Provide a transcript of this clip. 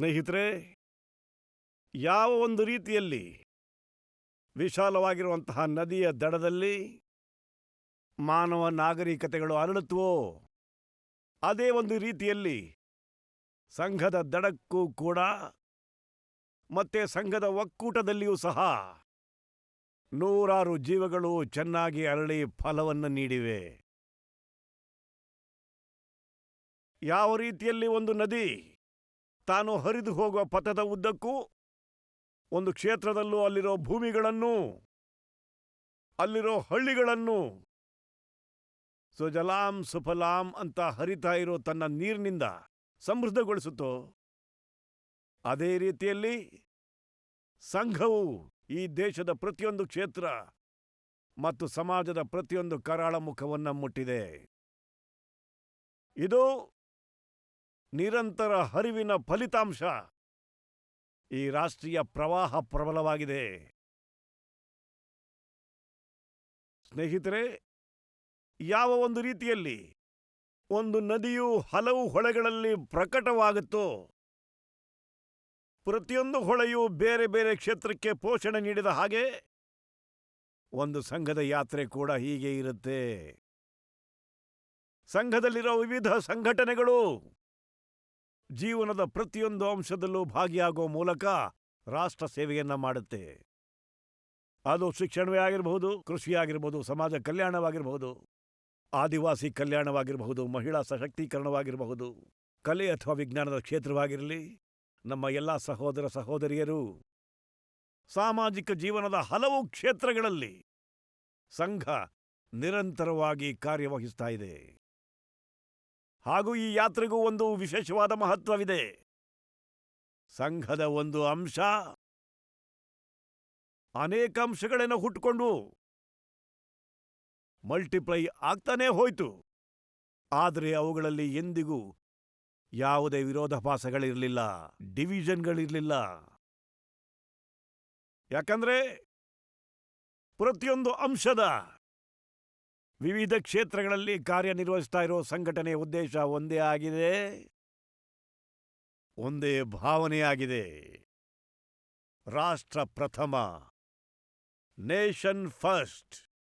ಸ್ನೇಹಿತರೆ, ಯಾವ ಒಂದು ರೀತಿಯಲ್ಲಿ ವಿಶಾಲವಾಗಿರುವಂತಹ ನದಿಯ ದಡದಲ್ಲಿ ಮಾನವ ನಾಗರಿಕತೆಗಳು ಅರಳುತ್ತವೋ, ಅದೇ ಒಂದು ರೀತಿಯಲ್ಲಿ ಸಂಘದ ದಡಕ್ಕೂ ಕೂಡ ಮತ್ತೆ ಸಂಘದ ಒಕ್ಕೂಟದಲ್ಲಿಯೂ ಸಹ ನೂರಾರು ಜೀವಗಳು ಚೆನ್ನಾಗಿ ಅರಳಿ ಫಲವನ್ನು ನೀಡಿವೆ. ಯಾವ ರೀತಿಯಲ್ಲಿ ಒಂದು ನದಿ ತಾನು ಹರಿದು ಹೋಗುವ ಪಥದ ಉದ್ದಕ್ಕೂ ಒಂದು ಕ್ಷೇತ್ರದಲ್ಲೂ ಅಲ್ಲಿರೋ ಭೂಮಿಗಳನ್ನು, ಅಲ್ಲಿರೋ ಹಳ್ಳಿಗಳನ್ನು ಸುಜಲಾಂ ಸುಫಲಾಂ ಅಂತ ಹರಿತಾ ಇರೋ ತನ್ನ ನೀರಿನಿಂದ ಸಮೃದ್ಧಗೊಳಿಸುತ್ತೋ? ಅದೇ ರೀತಿಯಲ್ಲಿ ಸಂಘವು ಈ ದೇಶದ ಪ್ರತಿಯೊಂದು ಕ್ಷೇತ್ರ ಮತ್ತು ಸಮಾಜದ ಪ್ರತಿಯೊಂದು ಕರಾಳ ಮುಖವನ್ನು ಮುಟ್ಟಿದೆ. ಇದು ನಿರಂತರ ಹರಿವಿನ ಫಲಿತಾಂಶ. ಈ ರಾಷ್ಟ್ರೀಯ ಪ್ರವಾಹ ಪ್ರಬಲವಾಗಿದೆ. ಸ್ನೇಹಿತರೆ, ಯಾವ ಒಂದು ರೀತಿಯಲ್ಲಿ ಒಂದು ನದಿಯು ಹಲವು ಹೊಳೆಗಳಲ್ಲಿ ಪ್ರಕಟವಾಗುತ್ತೋ, ಪ್ರತಿಯೊಂದು ಹೊಳೆಯೂ ಬೇರೆ ಬೇರೆ ಕ್ಷೇತ್ರಕ್ಕೆ ಪೋಷಣೆ ನೀಡಿದ ಹಾಗೆ ಒಂದು ಸಂಘದ ಯಾತ್ರೆ ಕೂಡ ಹೀಗೆ ಇರುತ್ತೆ. ಸಂಘದಲ್ಲಿರೋ ವಿವಿಧ ಸಂಘಟನೆಗಳು ಜೀವನದ ಪ್ರತಿಯೊಂದು ಅಂಶದಲ್ಲೂ ಭಾಗಿಯಾಗುವ ಮೂಲಕ ರಾಷ್ಟ್ರ ಸೇವೆಯನ್ನ ಮಾಡುತ್ತೆ. ಅದು ಶಿಕ್ಷಣವೇ ಆಗಿರಬಹುದು ಕೃಷಿಯಾಗಿರ್ಬೋದು ಸಮಾಜ ಕಲ್ಯಾಣವಾಗಿರಬಹುದು, ಆದಿವಾಸಿ ಕಲ್ಯಾಣವಾಗಿರಬಹುದು, ಮಹಿಳಾ ಸಶಕ್ತೀಕರಣವಾಗಿರಬಹುದು, ಕಲೆ ಅಥವಾ ವಿಜ್ಞಾನದ ಕ್ಷೇತ್ರವಾಗಿರಲಿ, ನಮ್ಮ ಎಲ್ಲ ಸಹೋದರ ಸಹೋದರಿಯರು ಸಾಮಾಜಿಕ ಜೀವನದ ಹಲವು ಕ್ಷೇತ್ರಗಳಲ್ಲಿ ಸಂಘ ನಿರಂತರವಾಗಿ ಕಾರ್ಯವಹಿಸ್ತಾ ಇದೆ. ಹಾಗೂ ಈ ಯಾತ್ರೆಗೂ ಒಂದು ವಿಶೇಷವಾದ ಮಹತ್ವವಿದೆ. ಸಂಘದ ಒಂದು ಅಂಶ. ಅನೇಕ ಅಂಶಗಳನ್ನು ಹುಟ್ಟುಕೊಂಡು ಮಲ್ಟಿಪ್ಲೈ ಆಗ್ತಾನೇ ಹೋಯ್ತು. ಆದರೆ ಅವುಗಳಲ್ಲಿ ಎಂದಿಗೂ ಯಾವುದೇ ವಿರೋಧಾಭಾಸಗಳಿರಲಿಲ್ಲ ಡಿವಿಷನ್ಗಳಿರಲಿಲ್ಲ. ಯಾಕಂದ್ರೆ ಪ್ರತಿಯೊಂದು ಅಂಶದ ವಿವಿಧ ಕ್ಷೇತ್ರಗಳಲ್ಲಿ ಕಾರ್ಯನಿರ್ವಹಿಸ್ತಾ ಇರೋ ಸಂಘಟನೆ ಉದ್ದೇಶ ಒಂದೇ ಆಗಿದೆ? ಒಂದೇ ಭಾವನೆಯಾಗಿದೆ ರಾಷ್ಟ್ರ ಪ್ರಥಮ ನೇಷನ್ ಫಸ್ಟ್.